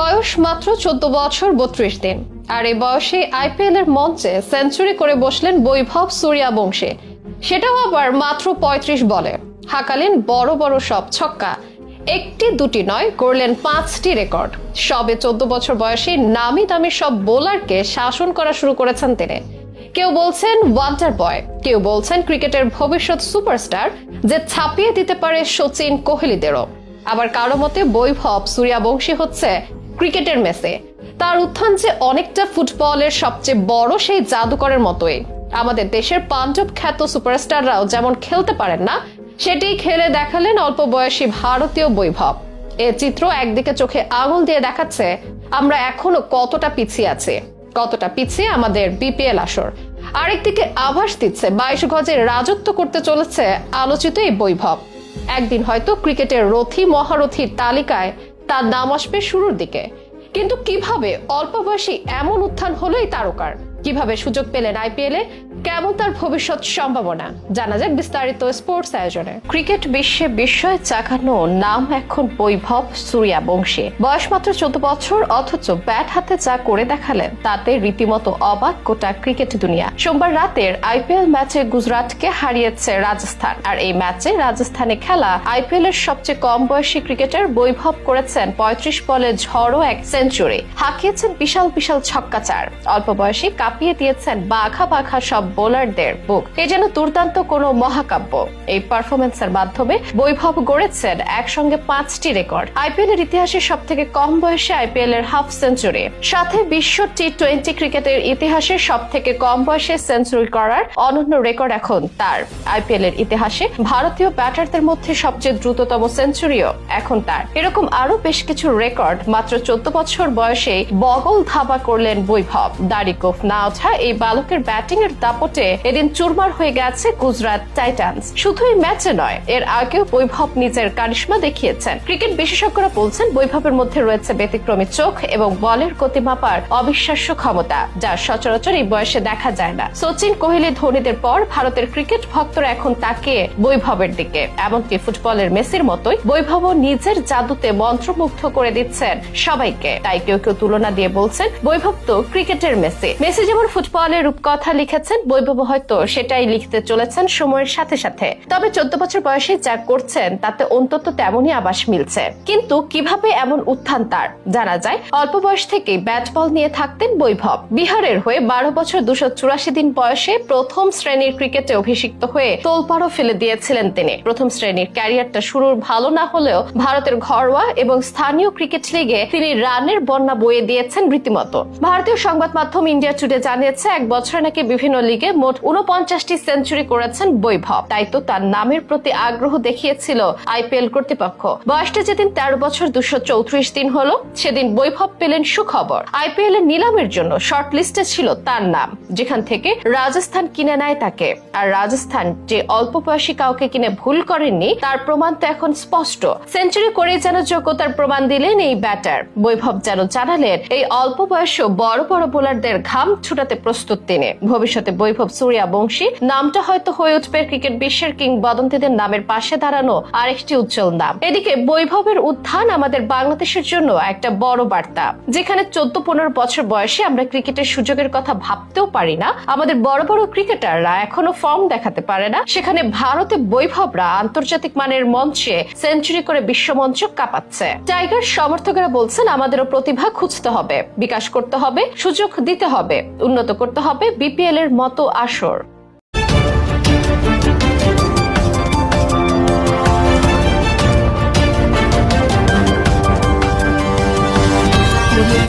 বয়স মাত্র চোদ্দ বছর বত্রিশ দিন। আর এই বয়সে আইপিএল এর মঞ্চে সেঞ্চুরি করে বসলেন বৈভব সূর্যা বংশী সেটাও আবার মাত্র পঁয়ত্রিশ বলে। হাঁকালেন বড় বড় সব ছক্কা। একটি দুটি নয় করলেন পাঁচটি রেকর্ড। সবে চোদ্দ বছর বয়সী নামি দামি সব বোলারকে শাসন করা শুরু করেছেন তিনি। কেউ বলছেন ওয়ান্টার বয় কেউ বলছেন ক্রিকেটের ভবিষ্যৎ সুপারস্টার, যে ছাপিয়ে দিতে পারে সচিন কোহলিদেরও। আবার কারও মতে বৈভব সূর্যাবংশী হচ্ছে ক্রিকেটের মেসে। তার উত্থান যে অনেকটা ফুটবলের সবচেয়ে বড় সেই জাদুকরের মতোই। আমাদের দেশের পাণ্ডব খ্যাত সুপারস্টাররাও যেমন খেলতে পারেন না সেটি খেলে দেখালেন অল্প বয়সী ভারতীয় বৈভব। এ চিত্র একদিকে চোখে আঙুল দিয়ে দেখাচ্ছে আমরা এখনও কতটা পিছিয়ে আছি, কতটা পিছিয়ে আমাদের বিপিএল আসর। আরেকদিকে আভাস দিচ্ছে, বাইশ গজে রাজত্ব করতে চলেছে আলোচিত এই বৈভব। একদিন হয়তো ক্রিকেটের রথী মহারথীর তালিকায় তার নাম আসবে শুরুর দিকে। কিন্তু কীভাবে? অল্প বয়সী এমন উত্থান হলো এই তারকার। কীভাবে সুযোগ পেলেন আইপিএল? কেমন তার ভবিষ্যৎ সম্ভাবনা? জানা যাক বিস্তারিত স্পোর্টস আয়োজনে। ক্রিকেট বিশ্বে বিস্ময় চাকানো নাম এখন বৈভব সূর্যা বংশী। বয়স মাত্র চোদ্দ বছর, অথচ ব্যাট হাতে যা করে দেখালেন, তাতে রীতিমতো অবাক গোটা ক্রিকেট দুনিয়া। সোমবার রাতের আইপিএল ম্যাচে গুজরাটকে হারিয়েছে রাজস্থান। আর এই ম্যাচে রাজস্থানে খেলা আইপিএল এর সবচেয়ে কম বয়সী ক্রিকেটার বৈভব করেছেন পঁয়ত্রিশ বলে ঝড়ো এক সেঞ্চুরি। হাঁকিয়েছেন বিশাল বিশাল ছক্কাচার। অল্প বয়সী কাঁপিয়ে দিয়েছেন বাঘা বাঘা সব বোলারদের বুক। এ যেন দুর্দান্ত কোনো মহাকাব্য। এই পারফরমেন্সের মাধ্যমে বৈভব গড়েছেন একসঙ্গে পাঁচটি রেকর্ড। আইপিএল এর ইতিহাসে সব থেকে কম বয়সে আইপিএল এর হাফ সেঞ্চুরি। সাথে বিশ্ব টি টোয়েন্টি ক্রিকেটের ইতিহাসে সব থেকে কম বয়সে সেঞ্চুরি করার অনন্য রেকর্ড এখন তার। আইপিএল এর ইতিহাসে ভারতীয় ব্যাটারদের মধ্যে সবচেয়ে দ্রুততম সেঞ্চুরিও এখন তার। এরকম আরও বেশ কিছু রেকর্ড মাত্র চোদ্দ বছর বয়সে বগল ধাবা করলেন বৈভব। দাড়িকোফ না ওঠা এই বালকের ব্যাটিং এর দাপটে এদিন চুরমার হয়ে গেছে গুজরাট টাইটান্স। শুধু এই ম্যাচে নয়, এর আগেও বৈভব নিজের কারিশ্মা দেখিয়েছেন। ক্রিকেট বিশেষজ্ঞরা বলছেন, বৈভবের মধ্যে রয়েছে ব্যতিক্রমী চোখ এবং বলের গতি মাপার অবিশ্বাস্য ক্ষমতা, যা সচরাচর এই বয়সে দেখা যায় না। সচিন কোহলি, ধোনিদের পর ভারতের ক্রিকেট ভক্তরা এখন তাকে বৈভবের দিকে। এমনকি ফুটবলের মেসির মতোই বৈভব নিজের জাদুতে মন্ত্রমুগ্ধ করে দিচ্ছেন সবাইকে। তাই কেউ কেউ তুলনা দিয়ে বলছেন, বৈভব তো ক্রিকেটের মেসি। মেসি যেমন ফুটবলের রূপকথা লিখেছেন, বৈভব হয়তো সেটাই লিখতে চলেছেন সময়ের সাথে সাথে। তবে চোদ্দ বছর বয়সে যা করছেন, তাতে অন্তত তেমনই আবাস মিলছে। কিন্তু কীভাবে এমন উত্থান তার, জানা যায়, অল্প বয়স থেকেই ব্যাট বল নিয়ে থাকতেন বৈভব। বিহারের হয়ে বারো বছর দুশো চুরাশি দিন বয়সে প্রথম শ্রেণির ক্রিকেটে অভিষিক্ত হয়ে তোলপাড়ও ফেলে দিয়েছিলেন তিনি। প্রথম শ্রেণির ক্যারিয়ারটা শুরুর ভালো না হলেও ভারতের ঘরোয়া এবং স্থানীয় ক্রিকেট লিগে তিনি রানের বন্যা বয়ে দিয়েছেন রীতিমতো। ভারতীয় সংবাদ মাধ্যম ইন্ডিয়া টুডে জানিয়েছে, এক বছরে নাকি বিভিন্ন লিগে মোট উনপঞ্চাশটি সেঞ্চুরি করেছেন বৈভব। তাই তো তার নামের প্রতি আগ্রহ দেখিয়েছিল আইপিএল কর্তৃপক্ষ। বয়সটা যেদিন তেরো বছর দুশো চৌত্রিশ দিন হলো, সেদিন বৈভব পেলেন সুখবর। আইপিএল এর নিলামের জন্য শর্ট লিস্টে ছিল তার নাম, যেখান থেকে রাজস্থান কিনে নেয় তাকে। আর রাজস্থান যে অল্প বয়সী কাউকে কিনে ভুল করেননি, তার প্রমাণ তো এখন স্পষ্ট। সেঞ্চুরি করে যেন যোগ্যতার প্রমাণ দিলেন এই ব্যাটার। বৈভব যেন জানালেন, এই অল্প বয়সেও বড় বড় বোলারদের ঘাম ছুটাতে প্রস্তুত তিনি। ভবিষ্যতে বৈভব সূর্যা বংশী, নামটা হয়তো হয়ে উঠবে ক্রিকেট বিশ্বের কিংবদন্তিদের নামের পাশে দাঁড়ানো আরেকটি উজ্জ্বল নাম। এদিকে বৈভবের উত্থান আমাদের বাংলাদেশের জন্য একটা বড় বার্তা। যেখানে চোদ্দ পনেরো বছর বয়সে আমরা ক্রিকেটের সুযোগের কথা ভাবতেও পারি না। আমাদের বড় বড় ক্রিকেটাররা এখনও ফর্ম দেখাতে পারে না। সেখানে ভারতে বৈভবরা আন্তর্জাতিক মানের মঞ্চে সেঞ্চুরি করে বিশ্বমঞ্চ কাঁপাচ্ছে। টাইগার সমর্থকেরা বলছেন, আমাদেরও প্রতিভা খুঁজতে হবে, বিকাশ করতে হবে, সুযোগ দিতে হবে। উন্নত করতে হবে বিপিএল এর মতো আসর।